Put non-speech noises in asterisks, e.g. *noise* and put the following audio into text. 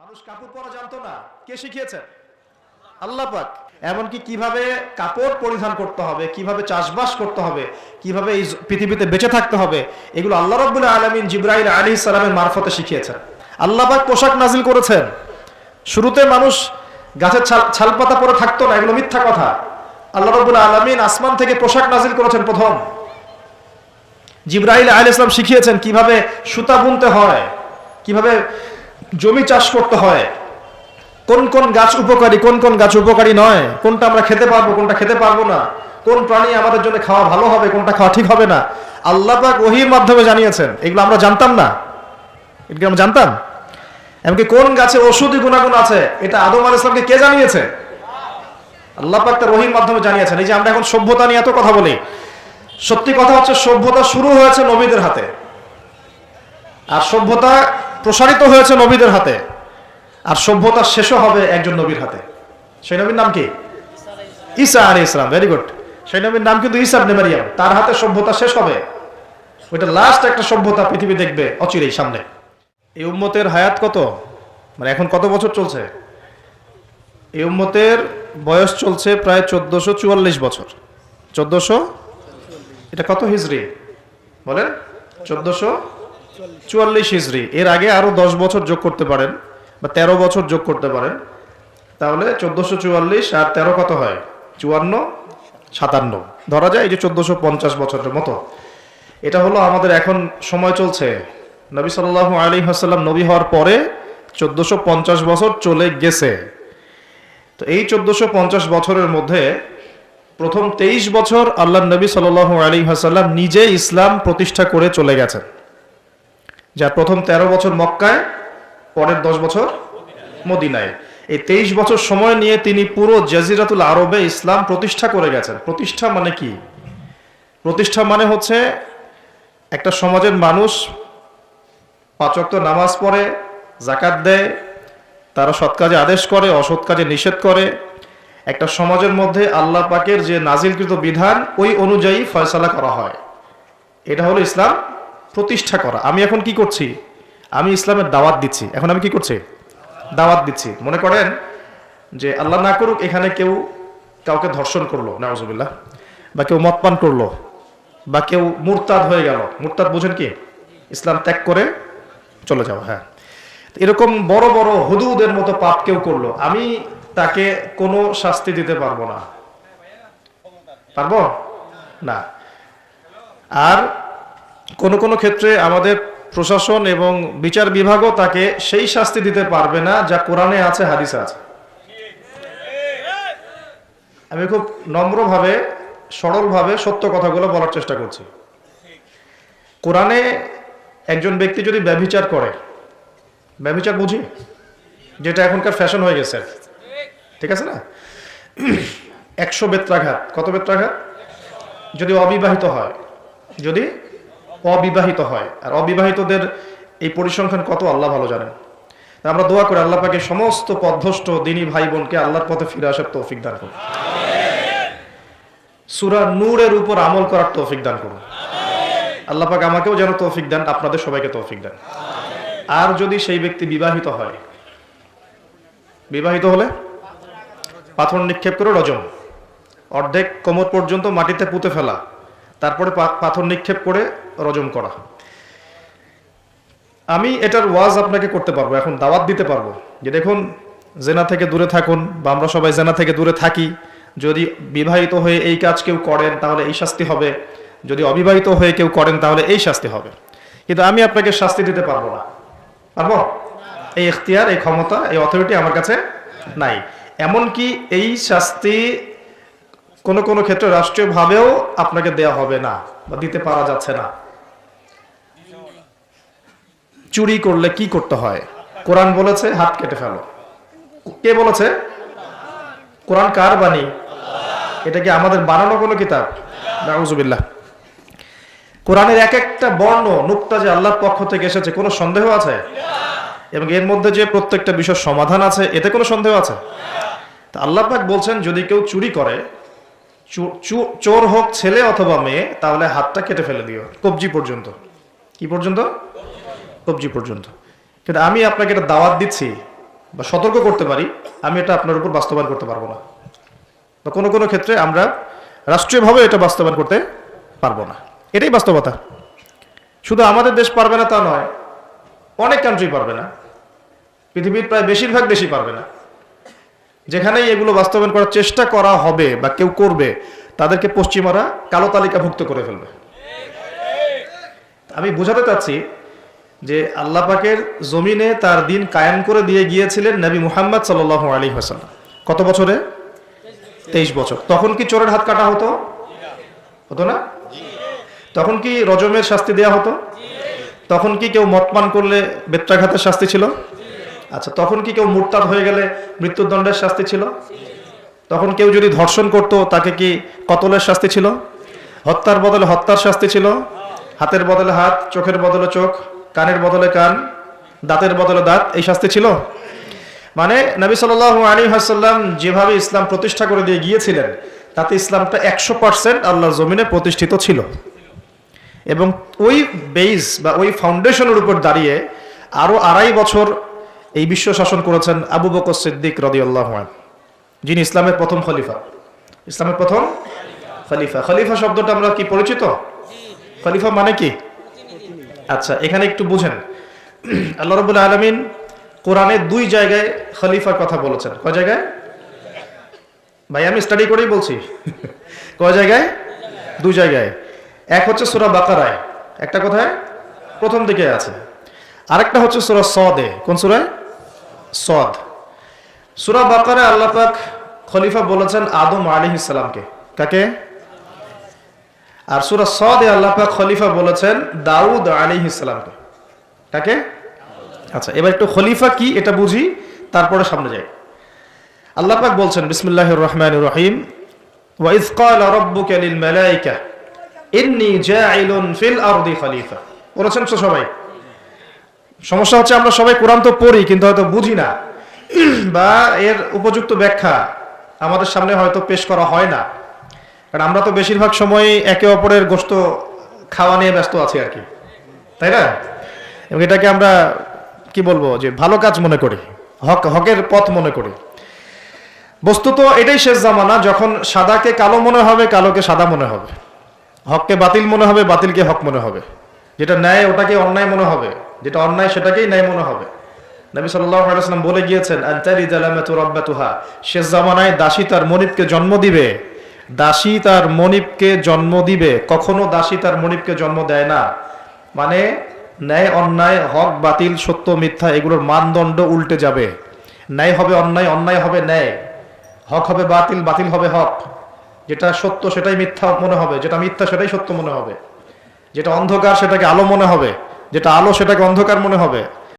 মানুষ কাপড় পরা জানতো না। কে শিখিয়েছেন আল্লাহ পাক। এমনকি কীভাবে কাপড় পরিধান করতে হবে, কীভাবে চাষবাস করতে হবে, কীভাবে এই পৃথিবীতে বেঁচে থাকতে হবে, এগুলো আল্লাহ রব্বুল আলমিন জিব্রাইল আলী সালামের মারফতে শিখিয়েছেন। আল্লাহ পাক পোশাক নাজিল করেছেন। শুরুতে মানুষ গাছের ছাল ছালপাতা পরে থাকতো না, এগুলো মিথ্যা কথা। আল্লাহ রব্বুল আলমিন আসমান থেকে পোশাক নাজিল করেছেন প্রথম। জিব্রাইল আলী ইসলাম শিখিয়েছেন কীভাবে সুতা বুনতে হয়, কীভাবে জমি চাষ করতে হয়। কোন কোন গাছ উপকারী, কোন কোন গাছ উপকারী নয়। কোনটা আমরা খেতে পারব, কোনটা খেতে পারব না। কোন প্রাণী আমাদের জন্য খাওয়া ভালো হবে, কোনটা খাওয়া ঠিক হবে না। আল্লাহ পাক ওহির মাধ্যমে জানিয়েছেন। এগুলো আমরা জানতাম না। এগুলো আমরা জানতাম। এমনকি কোন গাছে ওষুধি গুণাগুণ আছে, এটা আদম আল ইসলামকে কে জানিয়েছে? আল্লাহ পাক তার ওহির মাধ্যমে জানিয়েছেন। এই যে আমরা এখন সভ্যতা নিয়ে এত কথা বলি, সত্যি কথা হচ্ছে সভ্যতা শুরু হয়েছে নবীদের হাতে। আর সভ্যতা প্রসারিত হয়েছে নবীদের হাতে। আর সভ্যতা শেষও হবে একজন নবীর হাতে। সেই নবীর নাম কি? ঈসা আলী ইসলাম ভেরি গুড সেই নবীর নাম কিন্তু ঈসা আবনে মারিয়াম। তার হাতে সভ্যতা শেষ হবে। ওইটা লাস্ট একটা সভ্যতা পৃথিবী দেখবে অচিরেই সামনে। এই উম্মতের হায়াত কত? মানে এখন কত বছর চলছে? এই উম্মতের বয়স চলছে প্রায় চোদ্দশো চুয়াল্লিশ বছর। চোদ্দশো? এটা কত হিজড়ি বলেন। চোদ্দশো চুয়াল্লিশ হিজড়ি এর আগে আরও দশ বছর যোগ করতে পারেন বা তেরো বছর যোগ করতে পারেন। তাহলে চোদ্দশো চুয়াল্লিশ আর তেরো কত হয়? চুয়ান্ন, সাতান্ন। ধরা যায় এই যে চোদ্দশো পঞ্চাশ বছরের মতো। এটা হলো আমাদের এখন সময় চলছে। নবী সাল্লাহ আলী হাসাল্লাম নবী হওয়ার পরে চোদ্দশো পঞ্চাশ বছর চলে গেছে। তো এই চোদ্দশো পঞ্চাশ বছরের মধ্যে প্রথম তেইশ বছর আল্লাহ নবী সাল আলী হাসাল্লাম নিজে ইসলাম প্রতিষ্ঠা করে চলে গেছেন। যার প্রথম ১৩ বছর মক্কায়, পরের দশ বছর মদিনায়। এই তেইশ বছর সময় নিয়ে তিনি পুরো জাজিরাতুল আরবে ইসলাম প্রতিষ্ঠা করে গেছেন। প্রতিষ্ঠা মানে কি? প্রতিষ্ঠা মানে হচ্ছে একটা সমাজের মানুষ পাচক্ত নামাজ পড়ে জাকাত দেয়, তারা সৎ কাজে আদেশ করে, অসৎ কাজে নিষেধ করে। একটা সমাজের মধ্যে আল্লাহ পাকের যে নাজিলকৃত বিধান, ওই অনুযায়ী ফয়সালা করা হয়। এটা হলো ইসলাম প্রতিষ্ঠা করা। আমি এখন কি করছি? আমি ইসলামের দাওয়াত দিচ্ছি। এখন আমি কি করছি? দাওয়াত দিচ্ছি। মনে করেন যে আল্লাহ না করুক, এখানে কেউ কাউকে ধর্ষণ করল, নাউজুবিল্লাহ, বা কেউ মদপান করল, বা কেউ মুরতাদ হয়ে গেল। মুরতাদ বুঝেন কি? ইসলাম ত্যাগ করে চলে যাওয়া হ্যাঁ। এরকম বড় বড় হুদুদের মতো পাপ কেউ করল। আমি তাকে কোনো শাস্তি দিতে পারব না। পারব? না। আর কোন কোনো ক্ষেত্রে আমাদের প্রশাসন এবং বিচার বিভাগও তাকে সেই শাস্তি দিতে পারবে না, যা কোরআনে আছে, হাদিসে আছে। আমি খুব নম্রভাবে, সরলভাবে সত্য কথাগুলো বলার চেষ্টা করছি। কোরআনে একজন ব্যক্তি যদি ব্যভিচার করে, ব্যভিচার বুঝি? যেটা এখনকার ফ্যাশন হয়ে গেছে। ঠিক আছে না? একশো বেত্রাঘাত। কত বেত্রাঘাত? যদি অবিবাহিত হয়, যদি অবিবাহিত হয়। আর অবিবাহিতদের এই পরিসংখ্যান কত, আল্লাহ ভালো জানেন। আমরা দোয়া করে আল্লাহ পাকে সমস্ত পথভ্রষ্ট দিনী ভাই বোনকে আল্লাহর পথে ফিরে আসার তৌফিক দান করুন। সুরা নূরের উপর আমল করার তৌফিক দান করুন। আল্লাহ পাক আমাকেও যেন তৌফিক দেন, আপনাদের সবাইকে তৌফিক দেন। আর যদি সেই ব্যক্তি বিবাহিত হয়, বিবাহিত হলে পাথর নিক্ষেপ করে রজম। অর্ধেক কোমর পর্যন্ত মাটিতে পুঁতে ফেলা। তারপরে পাথর নিক্ষেপ করে রজম করা। আমি এটার ওয়াজ আপনাকে করতে পারব, এখন দাওয়াত দিতে পারব। যে দেখুন, জেনা থেকে দূরে থাকুন বা আমরা সবাই জেনা থেকে দূরে থাকি। যদি বিবাহিত হয়ে এই কাজ কেউ করেন, তাহলে এই শাস্তি হবে। যদি অবিবাহিত হয়ে কেউ করেন, তাহলে এই শাস্তি হবে। কিন্তু আমি আপনাকে শাস্তি দিতে পারব না। পারব? এই এখতিয়ার, এই ক্ষমতা, এই অথরিটি আমার কাছে নাই। এমনকি এই শাস্তি কোন কোন ক্ষেত্রে রাষ্ট্রীয়ভাবেও আপনাকে দেয়া হবে না বা দিতে পারা যাচ্ছে না। চুরি করলে কি করতে হয়? কোরআন বলেছে, হাত কেটে ফেলো। কে বলেছে? কোরআন কার বাণী? এটা কি আমাদের বানানো কোনো কিতাব? নাউজুবিল্লাহ। কোরআনের এক একটা বর্ণ নুক্তা যে আল্লাহর পক্ষ থেকে এসেছে, কোনো সন্দেহ আছে? এবং এর মধ্যে যে প্রত্যেকটা বিষয় সমাধান আছে, এতে কোনো সন্দেহ আছে? তা আল্লাহ পাক বলছেন, যদি কেউ চুরি করে চোর হোক ছেলে অথবা মেয়ে, তাহলে হাতটা কেটে ফেলে দিও, কবজি পর্যন্ত। কি পর্যন্ত? কবজি পর্যন্ত। কিন্তু আমি আপনাকে এটা দাওয়াত দিচ্ছি, বা সতর্ক করতে পারি, আমি এটা আপনার উপর বাস্তবায়ন করতে পারব না। বা কোনো কোনো ক্ষেত্রে আমরা রাষ্ট্রীয়ভাবে এটা বাস্তবায়ন করতে পারব না। এটাই বাস্তবতা। শুধু আমাদের দেশ পারবে না তা নয়, অনেক কান্ট্রি পারবে না। পৃথিবীর প্রায় বেশিরভাগ দেশই পারবে না। যেখানেই এগুলো বাস্তবায়ন করার চেষ্টা করা হবে বা কেউ করবে, তাদেরকে পশ্চিমারা কালো তালিকাভুক্ত করে ফেলবে। আমি বোঝাতে চাচ্ছি যে আল্লাহ পাকের জমিনে তার দিন কায়েম করে দিয়ে গিয়েছিলেন নবী মুহাম্মদ সাল্লাহ আলী হাসাল্লাম কত বছরে? তেইশ বছর। তখন কি চোরের হাত কাটা হতো? হতো না? তখন কি রজমের শাস্তি দেয়া হতো? তখন কি কেউ মতপান করলে বেত্রাঘাতের শাস্তি ছিল? আচ্ছা তখন কি কেউ মুরতাদ হয়ে গেলে মৃত্যুদণ্ডের শাস্তি ছিল? তখন কেউ যদি ধর্ষণ করত, তাকে কি কতলের শাস্তি ছিল? হত্যার বদলে হত্যার শাস্তি ছিল? হাতের বদলে হাত, চোখের বদলে চোখ, কানের বদলে কান, দাঁতের বদলে দাঁত, এই শাস্তি ছিল? মানে নবী সাল আলী হাসাল্লাম যেভাবে ইসলাম প্রতিষ্ঠা করে দিয়ে গিয়েছিলেন, তাতে ইসলামটা একশো পার্সেন্ট আল্লাহর জমিনে প্রতিষ্ঠিত ছিল। এবং ওই বেইস বা ওই ফাউন্ডেশনের উপর দাঁড়িয়ে আরও আড়াই বছর এই বিশ্ব শাসন করেছেন আবু বকর সিদ্দিক রদিউল্লাহ যিনি ইসলামের প্রথম খলিফা। ইসলামের প্রথম খলিফা। খলিফা শব্দটা আমরা কি পরিচিত? খলিফা মানে কি? আচ্ছা এখানে একটু বুঝেন। আল্লাহ রবুল আলমিন কোরআনে দুই জায়গায় খলিফার কথা বলেছেন। কয় জায়গায়? ভাই, আমি স্টাডি করেই বলছি। *laughs* কয় জায়গায়? দুই জায়গায়। এক হচ্ছে সুরা বাকারায়। একটা কোথায়? প্রথম দিকে আছে। আরেকটা হচ্ছে সুরা সদে। কোন সুরায়? সদ। সুরা বাকারে আল্লাহ পাক খলিফা বলেছেন আদম আলী ইসলামকে কাকে? আর সুরা সদে আল্লাহ পাক খলিফা বলেছেন দাউদ আলী ইসলামকে কাকে? আচ্ছা এবার একটু খলিফা কি এটা বুঝি, তারপরে সামনে যাই। আল্লাহ পাক বলছেন, বিসমিল্লাহির রহমানির রহিম রাব্বুকা লিল মালাইকা, ইন্নী জাইলুন ফিল আরদি খলিফা। পড়েছেন তো সবাই? সমস্যা হচ্ছে আমরা সবাই কোরআন তো পড়ি, কিন্তু হয়তো বুঝি না। বা এর উপযুক্ত ব্যাখ্যা আমাদের সামনে হয়তো পেশ করা হয় না। কারণ আমরা তো বেশিরভাগ সময় একে অপরের গোস্ত খাওয়া নিয়ে ব্যস্ত আছি আর কি। তাই না? এবং এটাকে আমরা কি বলব যে ভালো কাজ মনে করি, হক, হকের পথ মনে করি। বস্তুত এটাই শেষ জামানা, যখন সাদাকে কালো মনে হবে, কালোকে সাদা মনে হবে। হককে বাতিল মনে হবে, বাতিলকে হক মনে হবে। যেটা ন্যায়, ওটাকে অন্যায় মনে হবে। যেটা অন্যায় সেটাকেই ন্যায় মনে হবে। নবী সাল্লাম বলে গিয়েছেন শেষ জামানায় দাসী তার মনিবকে জন্ম দিবে। দাসী তার মনিবকে জন্ম দিবে। কখনো দাসী তার মনিবকে জন্ম দেয় না। মানে ন্যায়, অন্যায়, হক, বাতিল, সত্য, মিথ্যা, এগুলোর মানদণ্ড উল্টে যাবে। ন্যায় হবে অন্যায় অন্যায় হবে ন্যায়। হক হবে বাতিল বাতিল হবে হক। যেটা সত্য সেটাই মিথ্যা মনে হবে, যেটা মিথ্যা সেটাই সত্য মনে হবে। যেটা অন্ধকার সেটাকে আলো মনে হবে। যেটা আলো সেটাকে অন্ধকার মনে হবে।